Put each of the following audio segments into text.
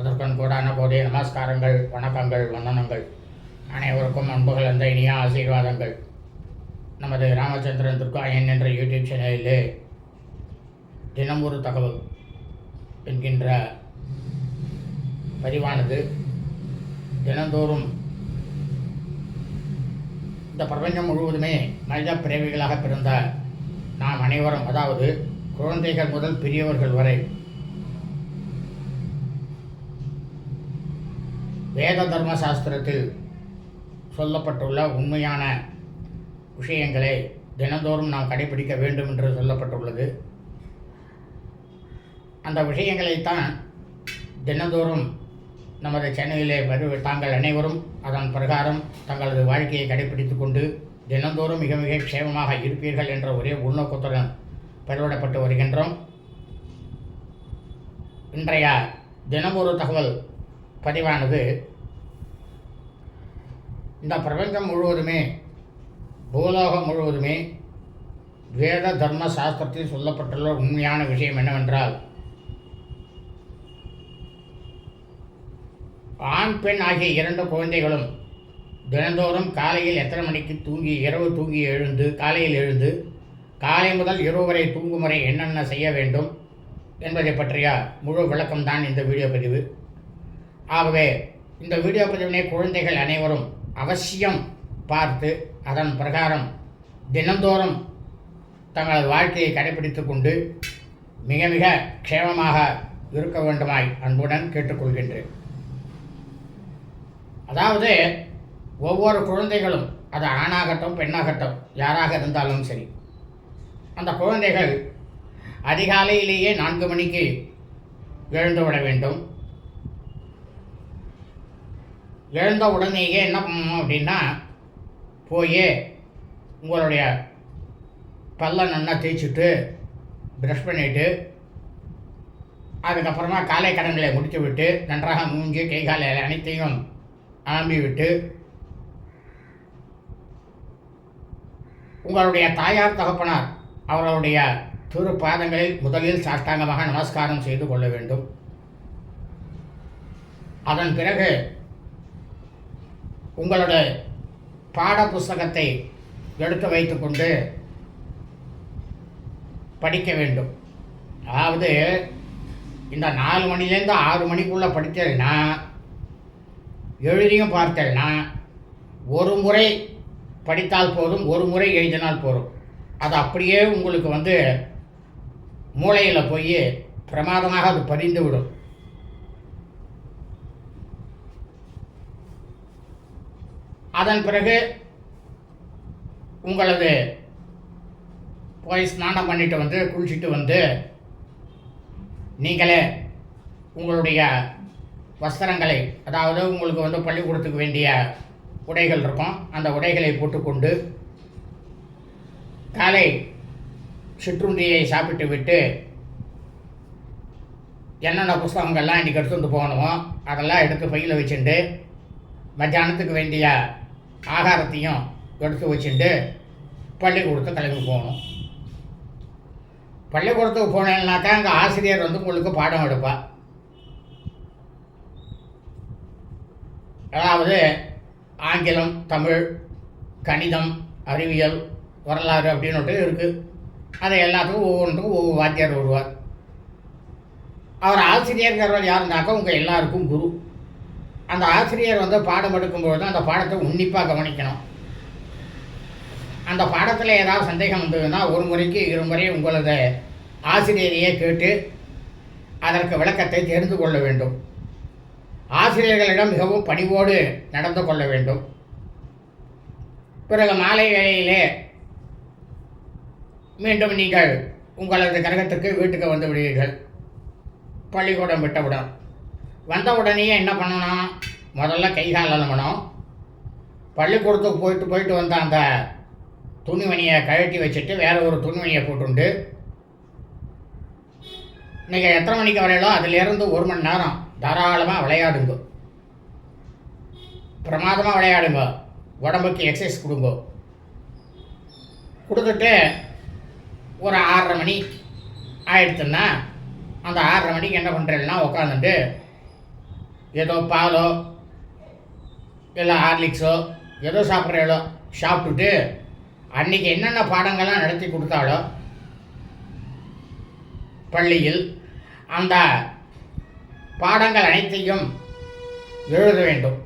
முதற்கண் கூடான போதே நமஸ்காரங்கள் வணக்கங்கள் வந்தனங்கள். அனைவருக்கும் அன்புகள் அந்த இனிய ஆசீர்வாதங்கள். நமது ராமச்சந்திரன் துர்காயன் என்ற யூடியூப் சேனலிலே தினம் ஒரு தகவல் என்கின்ற பதிவானது. தினந்தோறும் இந்த பிரபஞ்சம் முழுவதுமே மனித பிறவிகளாக பிறந்த நாம் அனைவரும் அதாவது குழந்தைகள் முதல் பெரியவர்கள் வரை வேத தர்ம சாஸ்திரத்தில் சொல்லப்பட்டுள்ள உண்மையான விஷயங்களை தினந்தோறும் நாம் கடைபிடிக்க வேண்டும் என்று சொல்லப்பட்டுள்ளது. அந்த விஷயங்களைத்தான் தினந்தோறும் நமது சென்னையிலே வரு தாங்கள் அனைவரும் அதன் பிரகாரம் தங்களது வாழ்க்கையை கடைபிடித்து கொண்டு தினந்தோறும் மிக மிக க்ஷேமமாக இருப்பீர்கள் என்ற ஒரே உள்நோக்கத்துடன் பெருவிடப்பட்டு வருகின்றோம். இன்றைய தினமொரு தகவல் பதிவானது இந்த பிரபஞ்சம் முழுவதுமே பூலோகம் முழுவதுமே வேத தர்ம சாஸ்திரத்தில் சொல்லப்பட்டுள்ள உண்மையான விஷயம் என்னவென்றால் ஆண் பெண் ஆகிய இரண்டு குழந்தைகளும் தினந்தோறும் காலையில் எத்தனை மணிக்கு தூங்கி இரவு தூங்கி எழுந்து காலையில் எழுந்து காலை முதல் இரவு வரை தூங்கும் வரை என்னென்ன செய்ய வேண்டும் என்பதை பற்றிய முழு விளக்கம்தான் இந்த வீடியோ பதிவு. ஆகவே இந்த வீடியோ பதிவினை குழந்தைகள் அனைவரும் அவசியம் பார்த்து அதன் பிரகாரம் தினந்தோறும் தங்களது வாழ்க்கையை கடைபிடித்து கொண்டு மிக மிக க்ஷேமமாக இருக்க வேண்டுமாய் அன்புடன் கேட்டுக்கொள்கின்றேன். அதாவது ஒவ்வொரு குழந்தைகளும் அது ஆணாகட்டும் பெண்ணாகட்டும் யாராக இருந்தாலும் சரி அந்த குழந்தைகள் அதிகாலையிலேயே நான்கு மணிக்கு எழுந்து விட வேண்டும். எழுந்த உடனேயே என்ன பண்ணணும் அப்படின்னா போய் உங்களுடைய பல்ல நல்லா தேய்ச்சிட்டு ப்ரஷ் பண்ணிவிட்டு அதுக்கப்புறமா காலை கடன்களை முடித்து விட்டு நன்றாக மூஞ்சி கை காலை அனைத்தையும் அலம்பி விட்டு உங்களுடைய தாயார் தகப்பனார் அவர்களுடைய திரு பாதங்களில் முதலில் சாஷ்டாங்கமாக நமஸ்காரம் செய்து கொள்ள வேண்டும். அதன் பிறகு உங்களோட பாட புஸ்தகத்தை எடுத்து வைத்துக்கொண்டு படிக்க வேண்டும். அதாவது இந்த நாலு மணிலேருந்து ஆறு மணிக்குள்ளே படித்தேன்னா எழுதியும் பார்த்தேன்னா ஒரு முறை படித்தால் போதும் ஒரு முறை எழுதினால் போதும். அது அப்படியே உங்களுக்கு வந்து மூளையில் போய் பிரமாதமாக அது பதிந்து அதன் பிறகு உங்களது போய் ஸ்நானம் பண்ணிட்டு வந்து குளிச்சுட்டு வந்து நீங்களே உங்களுடைய வஸ்திரங்களை அதாவது உங்களுக்கு வந்து பள்ளிக்கூடத்துக்கு வேண்டிய உடைகள் இருக்கும். அந்த உடைகளை போட்டுக்கொண்டு காலை சிற்றுண்டியை சாப்பிட்டு விட்டு என்னென்ன புஸ்தகங்கள்லாம் இன்றைக்கி எடுத்துகிட்டு போகணுமோ அதெல்லாம் எடுத்து பையில் வச்சுட்டு மத்தியானத்துக்கு வேண்டிய ஆகாரத்தையும் எடுத்து வச்சுட்டு பள்ளிக்கூடத்தை கிளம்பி போகணும். பள்ளிக்கூடத்துக்கு போனேன்னாக்கா அங்கே ஆசிரியர் வந்து உங்களுக்கு பாடம் எடுப்பா அதாவது ஆங்கிலம் தமிழ் கணிதம் அறிவியல் வரலாறு அப்படின்னுட்டு இருக்குது அதை எல்லாத்துக்கும் ஒவ்வொன்றுக்கும் ஒவ்வொரு வாத்தியார் வருவார். அவர் ஆசிரியர்கிறவர் யாருனாக்கா உங்கள் எல்லாருக்கும் குரு. அந்த ஆசிரியர் வந்து பாடம் எடுக்கும்போது அந்த பாடத்தை உன்னிப்பாக கவனிக்கணும். அந்த பாடத்தில் ஏதாவது சந்தேகம் வந்ததுன்னா ஒரு முறைக்கு இருமுறை உங்களது ஆசிரியரையே கேட்டு அதற்கு விளக்கத்தை தெரிந்து கொள்ள வேண்டும். ஆசிரியர்களிடம் மிகவும் பணிவோடு நடந்து கொள்ள வேண்டும். பிறகு மாலை வேளையிலே மீண்டும் நீங்கள் உங்களது கிரகத்திற்கு வீட்டுக்கு வந்து விடுவீர்கள். பள்ளிக்கூடம் விட்டவுடன். வந்த உடனேயே என்ன பண்ணணும்? முதல்ல கை கால் அலம்பணும் பள்ளிக்கூடத்துக்கு போயிட்டு போயிட்டு வந்த அந்த துணிமணியை கழட்டி வச்சுட்டு வேற ஒரு துணிமணியை போட்டுண்டு. நீங்கள் எத்தனை மணிக்கு வரையிலோ அதிலேருந்து ஒரு மணி நேரம். தாராளமாக விளையாடுங்க. பிரமாதமாக விளையாடுங்க. உடம்புக்கு எக்ஸசைஸ் கொடுங்க. கொடுத்துட்டு ஒரு ஆறரை மணி ஆயிடுச்சுன்னா அந்த ஆறரை மணிக்கு என்ன பண்ணுறேன்னா உட்காந்துட்டு ஏதோ பாலோ இல்லை ஹார்லிக்ஸோ ஏதோ சாப்பிட்றீங்களோ சாப்பிட்டுட்டு அன்றைக்கி என்னென்ன பாடங்கள்லாம் நடத்தி கொடுத்தாலோ பள்ளியில் அந்த பாடங்கள் அனைத்தையும் எழுத வேண்டும்.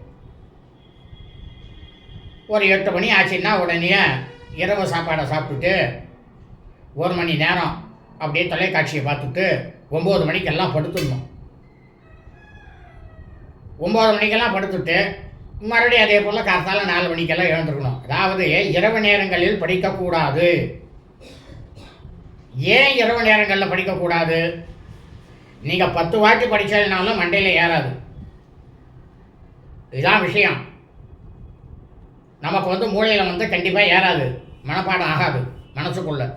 ஒரு எட்டு மணி ஆச்சுன்னா உடனே இரவு சாப்பாடை சாப்பிட்டுட்டு ஒரு மணி நேரம் அப்படியே தொலைக்காட்சியை பார்த்துட்டு ஒம்பது மணிக்கெல்லாம் படுத்துடணும். ஒம்பது மணிக்கெல்லாம் படுத்துட்டு மறுபடியும் அதே போல் காத்தால நாலு மணிக்கெல்லாம் எழுந்துருக்கணும். அதாவது இரவு நேரங்களில் படிக்கக்கூடாது. ஏன் இரவு நேரங்களில் படிக்கக்கூடாது? நீங்கள் பத்து வாட்டி படித்ததுனாலும் மண்டையில் ஏறாது. இதுதான் விஷயம். நமக்கு வந்து மூளையில் வந்து கண்டிப்பாக ஏறாது. மனப்பாடம் ஆகாது. மனசுக்குள்ள.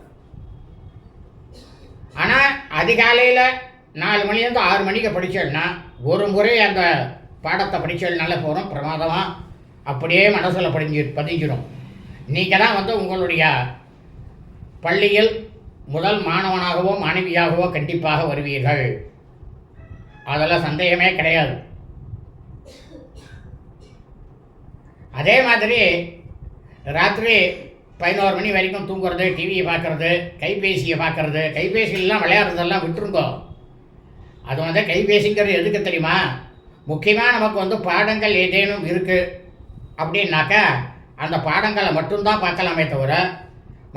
ஆனால் அதிகாலையில் நாலு மணிலேருந்து ஆறு மணிக்கு படித்தேன்னா ஒரு முறை அந்த பாடத்தை படித்ததுனால போகிறோம் பிரமாதமாக அப்படியே மனசில் படிஞ்சு பதிஞ்சிடும். நீங்கள் தான் வந்து உங்களுடைய பள்ளியில் முதல் மாணவனாகவோ மாணவியாகவோ கண்டிப்பாக வருவீர்கள். அதில் சந்தேகமே கிடையாது. அதே மாதிரி ராத்திரி பதினோரு மணி வரைக்கும் தூங்குறது டிவியை பார்க்குறது கைபேசியை பார்க்குறது கைபேசியிலாம் விளையாடுறதெல்லாம் விட்டுருங்கோ. அது வந்து கைபேசிங்கிறது எதுக்கு தெரியுமா? முக்கியமாக நமக்கு வந்து பாடங்கள் ஏதேனும் இருக்குது அப்படின்னாக்கா அந்த பாடங்களை மட்டும்தான் பார்க்கலாமே தவிர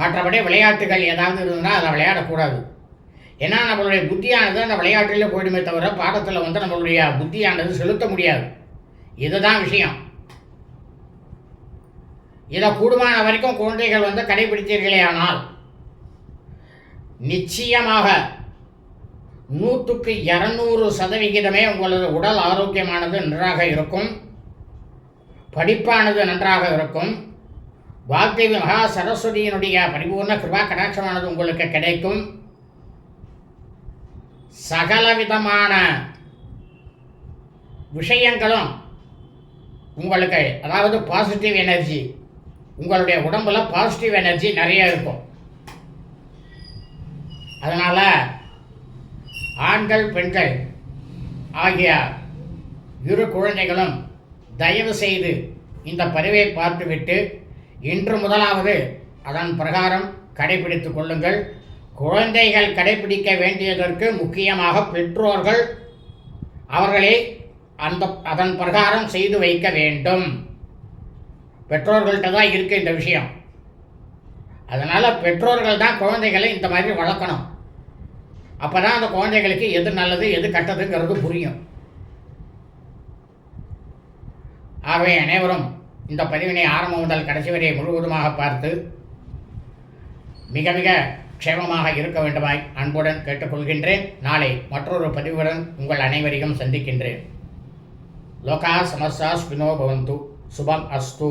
மற்றபடி விளையாட்டுகள் ஏதாவது இருந்ததுன்னா அதை விளையாடக்கூடாது. ஏன்னா நம்மளுடைய புத்தியானது அந்த விளையாட்டிலே போயிடுமே தவிர பாடத்தில் வந்து நம்மளுடைய புத்தியானது செலுத்த முடியாது. இதுதான் விஷயம். இதை கூடுமான வரைக்கும் குழந்தைகள் வந்து கடைபிடித்தீர்களே ஆனால் நிச்சயமாக நூற்றுக்கு இரநூறு சதவிகிதமே உங்களது உடல் ஆரோக்கியமானது நன்றாக இருக்கும். படிப்பானது நன்றாக இருக்கும். வாக்தேவி மகா சரஸ்வதியினுடைய பரிபூர்ண கிருபா கடாட்சமானது உங்களுக்கு கிடைக்கும். சகலவிதமான விஷயங்களும் உங்களுக்கு அதாவது பாசிட்டிவ் எனர்ஜி உங்களுடைய உடம்புல பாசிட்டிவ் எனர்ஜி நிறைய இருக்கும். அதனால் ஆண்கள் பெண்கள் ஆகிய இரு குழந்தைகளும் தயவு செய்து இந்த பதிவை பார்த்துவிட்டு இன்று முதலாவது அதன் பிரகாரம் கடைபிடித்து கொள்ளுங்கள். குழந்தைகள் கடைபிடிக்க வேண்டியதற்கு முக்கியமாக பெற்றோர்கள் அவர்களை அந்த அதன் பிரகாரம் செய்து வைக்க வேண்டும். பெற்றோர்கள்ட்ட தான் இருக்குது இந்த விஷயம். அதனால் பெற்றோர்கள் தான் குழந்தைகளை இந்த மாதிரி வளர்க்கணும். அப்போ தான் அந்த குழந்தைகளுக்கு எது நல்லது எது கெட்டதுங்கிறது புரியும். ஆகவே அனைவரும் இந்த பதிவினை ஆரம்பம் முதல் கடைசி வரை முழுவதுமாக பார்த்து மிக மிக க்ஷேமமாக இருக்க வேண்டுமாய் அன்புடன் கேட்டுக்கொள்கின்றேன். நாளை மற்றொரு பதிவுடன் உங்கள் அனைவரையும் சந்திக்கின்றேன். லோகா சமஸ்தா ஸ்பினோ பவந்து. சுபம் அஸ்து.